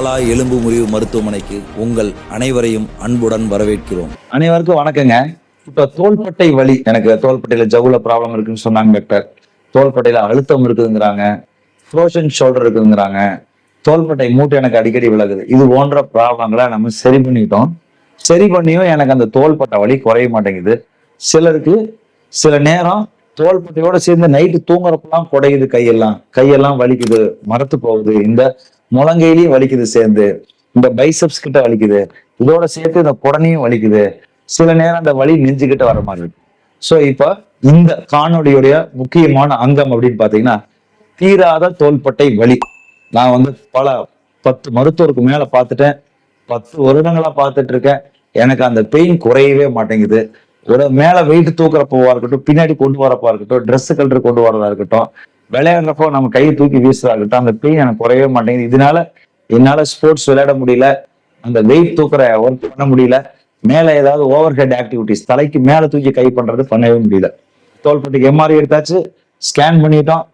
பாலா எலும்பு முறிவு மருத்துவமனைக்கு உங்கள் அனைவரையும் அன்புடன் வரவேற்கிறோம். அனைவருக்கும் வணக்கங்க. இப்ப தோள்பட்டை வலி எனக்கு தோள்பட்டையில ஜவுல ப்ராப்ளம் இருக்குன்னு சொன்னாங்க டாக்டர் தோள்பட்டையில அழுத்தம் இருக்குதுங்கிறாங்க ஃப்ரோஷன் ஷோல்டர் இருக்குதுங்கிறாங்க. தோள்பட்டை மூட்டு எனக்கு அடிக்கடி விலகுது. இது போன்ற ப்ராப்ளங்களை நம்ம சரி பண்ணிட்டோம். சரி பண்ணியும் எனக்கு அந்த தோள்பட்டை வலி குறைய மாட்டேங்குது. சிலருக்கு சில நேரம் தோள்பட்டையோட சேர்ந்து நைட்டு தூங்குறப்பெல்லாம் குடையுது கையெல்லாம். கையெல்லாம் வலிக்குது மரத்து போகுது. இந்த முழங்கையிலயும் வலிக்குது சேர்ந்து. இந்த பைசப்ஸ் கிட்ட வலிக்குது. இதோட சேர்த்து இந்த குடனையும் வலிக்குது. சில நேரம் அந்த வலி நெஞ்சுக்கிட்ட வர மாதிரி இருக்கு. ஸோ இப்போ இந்த காணொலியுடைய முக்கியமான அங்கம் அப்படின்னு பாத்தீங்கன்னா தீராத தோள்பட்டை வலி. நான் வந்து பல பத்து மருத்துவருக்கு மேல பார்த்துட்டேன். பத்து வருடங்களா பார்த்துட்டு இருக்கேன். எனக்கு அந்த பெயின் குறையவே மாட்டேங்குது. ஒரு மேல வெயிட் தூக்குறப்போவா இருக்கட்டும் பின்னாடி கொண்டு வரப்பா இருக்கட்டும் ட்ரெஸ் கலர் கொண்டு வரதா இருக்கட்டும் விளையாடுறப்போ நம்ம கையை தூக்கி வீசுறதா இருக்கட்டும் அந்த பெயின் எனக்கு குறையவே மாட்டேங்குது. இதனால என்னால ஸ்போர்ட்ஸ் விளையாட முடியல. அந்த வெயிட் தூக்குற ஒர்க் பண்ண முடியல. மேல ஏதாவது ஓவர் ஹெட் ஆக்டிவிட்டிஸ் தலைக்கு மேல தூக்கி கை பண்றது பண்ணவே முடியல. தோள்பட்டைக்கு எம்ஆர்ஐ எடுத்தாச்சு. ஸ்கேன் பண்ணிட்டோம்.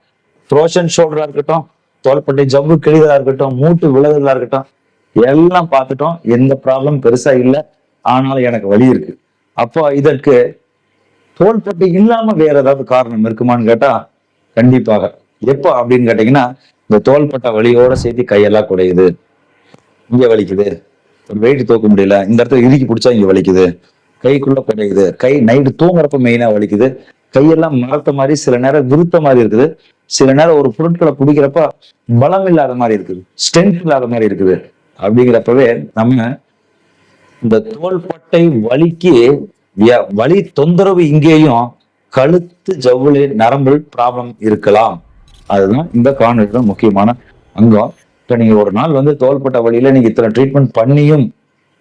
ஃப்ரோஷன் ஷோல்டரா இருக்கட்டும் தோள்பட்டை ஜவ்வு கிழிதலா இருக்கட்டும் மூட்டு விலகுதலா இருக்கட்டும் எல்லாம் பார்த்துட்டோம். எந்த ப்ராப்ளம் பெருசா இல்லை. ஆனாலும் எனக்கு வழி இருக்கு. அப்போ இதற்கு தோள்பட்டை இல்லாம வேற ஏதாவது காரணம் இருக்குமான்னு கேட்டா கண்டிப்பாக. எப்போ அப்படின்னு கேட்டீங்கன்னா இந்த தோள்பட்ட வலியோட சேர்த்து கையெல்லாம் குடையுது. இங்க வலிக்குது. ஒரு வெயிட் தூக்க முடியல. இந்த இடத்துல இறுக்கி பிடிச்சா இங்க வலிக்குது. கைக்குள்ள குடையுது. கை நைட்டு தூங்குறப்ப மெயினா வலிக்குது. கையெல்லாம் மரத்த மாதிரி சில நேரம் விருத்த மாதிரி இருக்குது. சில நேரம் ஒரு பொருட்களை பிடிக்கிறப்ப பலம் இல்லாத மாதிரி இருக்குது. ஸ்ட்ரென்த் இல்லாத மாதிரி இருக்குது. அப்படிங்கிறப்பவே நம்ம இந்த தோள்பட்டை வலிக்கு வலி தொந்தரவு இங்கேயும் கழுத்து ஜவுளி நரம்பில் ப்ராப்ளம் இருக்கலாம். அதுதான் இந்த காணொலியோட முக்கியமான அங்கம். இப்ப நீங்க ஒரு நாள் வந்து தோள்பட்ட வழியில் நீங்க இத்தனை ட்ரீட்மெண்ட் பண்ணியும்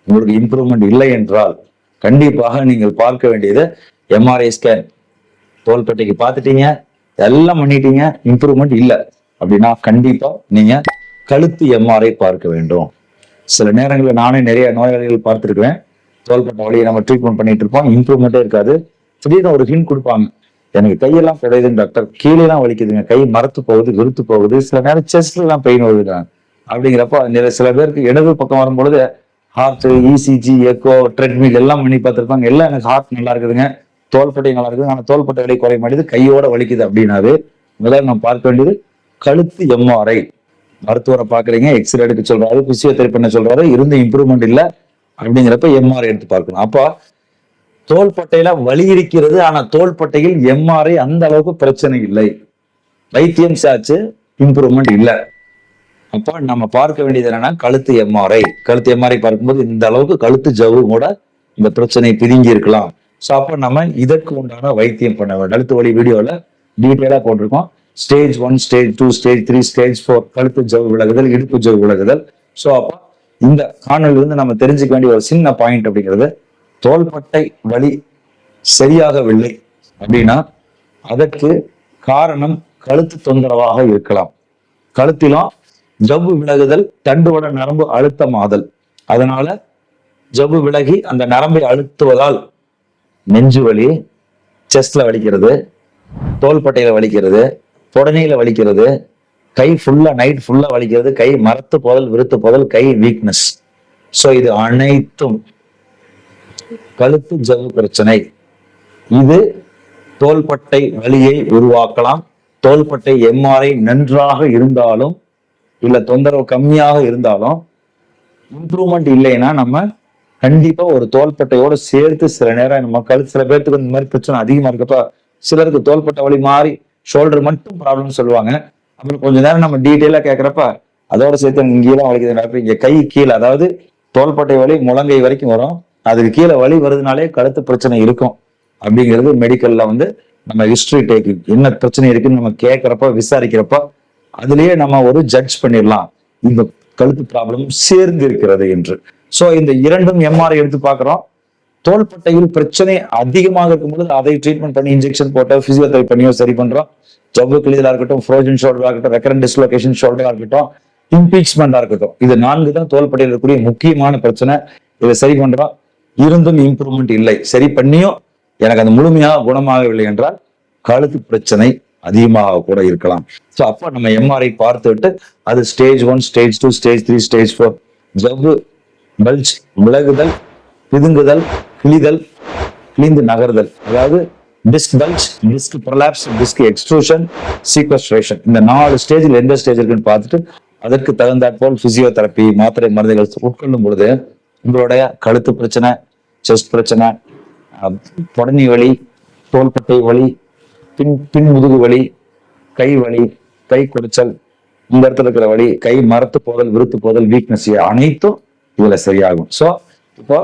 உங்களுக்கு இம்ப்ரூவ்மெண்ட் இல்லை என்றால் கண்டிப்பாக நீங்கள் பார்க்க வேண்டியது எம்ஆர்ஐ ஸ்கேன் தோள்பட்டைக்கு பார்த்துட்டீங்க எல்லாம் பண்ணிட்டீங்க இம்ப்ரூவ்மெண்ட் இல்லை. அப்படின்னா கண்டிப்பா நீங்க கழுத்து எம்ஆர்ஐ பார்க்க வேண்டும். சில நேரங்களில் நானே நிறைய நோயாளிகள் பார்த்துருக்குவேன் தோல்பட்ட வழியை நம்ம ட்ரீட்மெண்ட் பண்ணிட்டு இருப்போம். இம்ப்ரூவ்மெண்ட்டே இருக்காது. திடீர்னு ஒரு ஹின் கொடுப்பாங்க. எனக்கு கையெல்லாம் கிடையாதுங்க டாக்டர் கீழேலாம் வலிக்குதுங்க. கை மரத்து போகுது விருத்து போகுது. சில நேரம் செஸ்ட்ல எல்லாம் பெயின் வருதுங்க அப்படிங்கிறப்ப சில பேருக்கு இடது பக்கம் வரும்பொழுது ஹார்ட் இசிஜி எக்கோ ட்ரெட்மில் எல்லாம் பண்ணி பார்த்துருப்பாங்க. எல்லாம் எனக்கு ஹார்ட் நல்லா இருக்குதுங்க. தோல்பட்டை நல்லா இருக்குது ஆனால் தோள்பட்டை விலை குறைய மாட்டேது கையோட வலிக்குது அப்படின்னாவே முதல்ல நம்ம பார்க்க வேண்டியது கழுத்து எம்ஆர்ஐ மருத்துவரை பார்க்குறீங்க எக்ஸ்ரே எடுக்க சொல்றாரு பிசியோதெரப்பி பண்ண சொல்றாரு இருந்து இம்ப்ரூவ்மெண்ட் இல்லை அப்படிங்கிறப்ப எம்ஆர்ஐ எடுத்து பார்க்கணும். அப்போ தோள்பட்டையில வலி இருக்கிறது. ஆனா தோள்பட்டையில் எம்ஆர்ஐ அந்த அளவுக்கு பிரச்சனை இல்லை. வைத்தியம் சாச்சு இம்ப்ரூவ்மெண்ட் இல்ல. அப்போ நம்ம பார்க்க வேண்டியது என்னன்னா கழுத்து எம்ஆர்ஐ கழுத்து எம்ஆர்ஐ பார்க்கும்போது இந்த அளவுக்கு கழுத்து ஜவு கூட இந்த பிரச்சனை பிதுங்கி இருக்கலாம். ஸோ அப்போ நம்ம இதற்கு உண்டான வைத்தியம் பண்ண வேண்டும். கழுத்து வலி வீடியோல டீட்டெயிலாக போட்டிருக்கோம். Stage one stage two stage three stage four கழுத்து ஜவு விலகுதல் இடுப்பு ஜவு விலகுதல். ஸோ அப்போ இந்த காணொலி வந்து நம்ம தெரிஞ்சுக்க வேண்டிய ஒரு சின்ன பாயிண்ட் அப்படிங்கிறது தோள்பட்டை வலி சரியாகவில்லை அப்படின்னா அதற்கு காரணம் கழுத்து தொந்தரவாக இருக்கலாம். கழுத்திலும் ஜவ்வு விலகுதல் தண்டுவட நரம்பு அழுத்தமாதல். அதனால ஜவ்வு விலகி அந்த நரம்பை அழுத்துவதால் நெஞ்சு வலி செஸ்ட்ல வலிக்கிறது தோள்பட்டையில வலிக்கிறது தொடனையில வலிக்கிறது கை ஃபுல்லா நைட் ஃபுல்லா வலிக்கிறது கை மரத்து போதல் விருத்து போதல் கை வீக்னஸ் ஸோ இது அனைத்தும் கழுத்து ஜவு பிரச்சனை. இது தோள்பட்டை வலியை உருவாக்கலாம். தோள்பட்டை எம்ஆர்ஐ நன்றாக இருந்தாலும் இல்ல தொந்தரவு கம்மியாக இருந்தாலும் இம்ப்ரூவ்மெண்ட் இல்லைன்னா நம்ம கண்டிப்பா ஒரு தோள்பட்டையோட சேர்த்து சில நேரம் நம்ம கழுத்து சில பேர்த்துக்கு இந்த மாதிரி பிரச்சனை அதிகமா இருக்கப்ப சிலருக்கு தோள்பட்டை வலி மாறி ஷோல்டர் மட்டும் ப்ராப்ளம் சொல்லுவாங்க. அப்புறம் கொஞ்ச நேரம் நம்ம டீட்டெயிலா கேட்கிறப்ப அதோட சேர்த்து இங்கேயெல்லாம் வலிக்குது இங்க கை கீழே அதாவது தோள்பட்டை வலி முழங்கை வரைக்கும் வரும். அதுக்கு கீழே வலி வருதுனாலே கழுத்து பிரச்சனை இருக்கும். அப்படிங்கிறது மெடிக்கல்ல வந்து நம்ம ஹிஸ்டரி டேக்கிங் என்ன பிரச்சனை இருக்குன்னு நம்ம கேட்குறப்ப விசாரிக்கிறப்ப அதுலயே நம்ம ஒரு ஜட்ஜ் பண்ணிடலாம். இந்த கழுத்து ப்ராப்ளம் சேர்ந்து இருக்கிறது என்று. ஸோ இந்த இரண்டும் எம்ஆர்ஐ எடுத்து பார்க்குறோம். தோள்பட்டையில் பிரச்சனை அதிகமாக இருக்கும் பொழுது அதை ட்ரீட்மெண்ட் பண்ணி இன்ஜெக்ஷன் போட்டு பிசியோதெரபி பண்ணியோ சரி பண்றோம். ஜவ்வு கிளிதலா இருக்கட்டும் ஃப்ரோஜன் ஷோல்டராக இருக்கட்டும் ரெக்கரண்ட் டிஸ்லொகேஷன் ஷோல்டராக இருக்கட்டும் இம்பீச்மெண்டாக இருக்கட்டும். இது நான்கு தான் தோள்பட்டையில் இருக்கக்கூடிய முக்கியமான பிரச்சனை. இதை சரி பண்றோம். இருந்தும் இம்ப்ரூவ்மெண்ட் இல்லை. சரி பண்ணியும் எனக்கு அது முழுமையாக குணமாகவில்லை என்றால் கழுத்து பிரச்சனை அதிகமாக கூட இருக்கலாம். ஸோ அப்போ நம்ம எம்ஆர்ஐ பார்த்துட்டு அது stage one stage two stage three stage four ஜவ்வு பல்ஜ் விலகுதல் பிதுங்குதல் கிழிதல் கிழிந்து நகர்தல். அதாவது disc bulge disc prolapse disc extrusion sequestration இந்த நாலு ஸ்டேஜில் எந்த ஸ்டேஜ் இருக்குன்னு பார்த்துட்டு அதற்கு தகுந்தாற்போல் பிசியோதெரப்பி மாத்திரை மருந்துகள் உட்கொள்ளும் பொழுது உங்களுடைய கழுத்து பிரச்சனை செஸ்ட் பிரச்சனை புடனி வலி தோள்பட்டை வலி பின் பின் முதுகு வலி கை வலி கை குடைச்சல் இந்த இடத்துல இருக்கிற வலி கை மரத்து போதல் விருத்து போதல் வீக்னஸ் அனைத்தும் இதுல சரியாகும். ஸோ இப்போ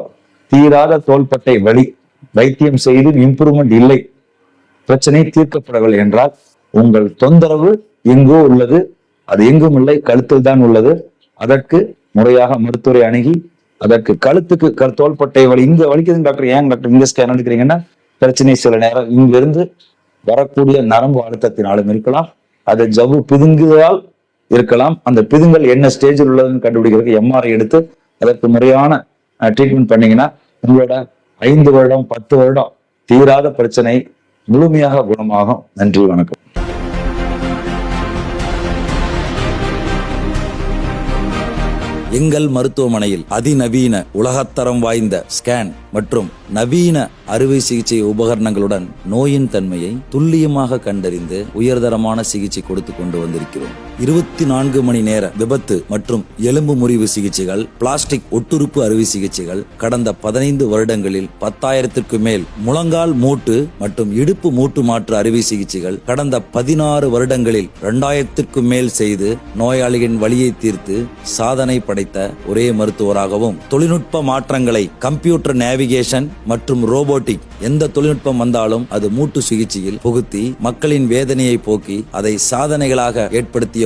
தீராத தோள்பட்டை வலி வைத்தியம் செய்து இம்ப்ரூவ்மெண்ட் இல்லை பிரச்சனை தீர்க்கப்படவில்லை என்றால் உங்கள் தொந்தரவு எங்கோ உள்ளது அது எங்கும் இல்லை கழுத்தில் தான் உள்ளது அதற்கு முறையாக மருத்துவரை அணுகி அதற்கு கழுத்துக்கு தோள்பட்டை வலி இங்க வலிக்குதுங்க டாக்டர். ஏன் டாக்டர் இங்க ஸ்கேன் எடுக்கிறீங்கன்னா பிரச்சனை சில நேரம் இங்கிருந்து வரக்கூடிய நரம்பு அழுத்தத்தினாலும் இருக்கலாம். அது ஜவ்வு பிதுங்குதலால் இருக்கலாம். அந்த பிதுங்கல் என்ன ஸ்டேஜில் உள்ளதுன்னு கண்டுபிடிக்கிறதுக்கு எம்ஆர்ஐ எடுத்து அதற்கு முறையான ட்ரீட்மெண்ட் பண்ணீங்கன்னா உங்களோட ஐந்து வருடம் பத்து வருடம் தீராத பிரச்சனை முழுமையாக குணமாகும். நன்றி வணக்கம். எங்கள் மருத்துவமனையில் அதிநவீன உலகத்தரம் வாய்ந்த ஸ்கேன் மற்றும் நவீன அறுவை சிகிச்சை உபகரணங்களுடன் நோயின் தன்மையை துல்லியமாக கண்டறிந்து உயர்தரமான சிகிச்சை கொடுத்து கொண்டு வந்திருக்கிறோம். இருபத்தி நான்கு மணி நேர விபத்து மற்றும் எலும்பு முறிவு சிகிச்சைகள் பிளாஸ்டிக் ஒட்டுறுப்பு அறுவை சிகிச்சைகள் கடந்த பதினைந்து வருடங்களில் பத்தாயிரத்திற்கு மேல் முழங்கால் மூட்டு மற்றும் இடுப்பு மூட்டு மாற்று அறுவை சிகிச்சைகள் கடந்த பதினாறு வருடங்களில் இரண்டாயிரத்திற்கும் மேல் செய்து நோயாளிகளின் வழியை தீர்த்து சாதனை படைத்த ஒரே மருத்துவராகவும் தொழில்நுட்ப மாற்றங்களை கம்ப்யூட்டர் நேவிகேஷன் மற்றும் ரோபோட்டிக் எந்த தொழில்நுட்பம் வந்தாலும் அது மூட்டு சிகிச்சையில் புகுத்தி மக்களின் வேதனையை போக்கி அதை சாதனைகளாக ஏற்படுத்திய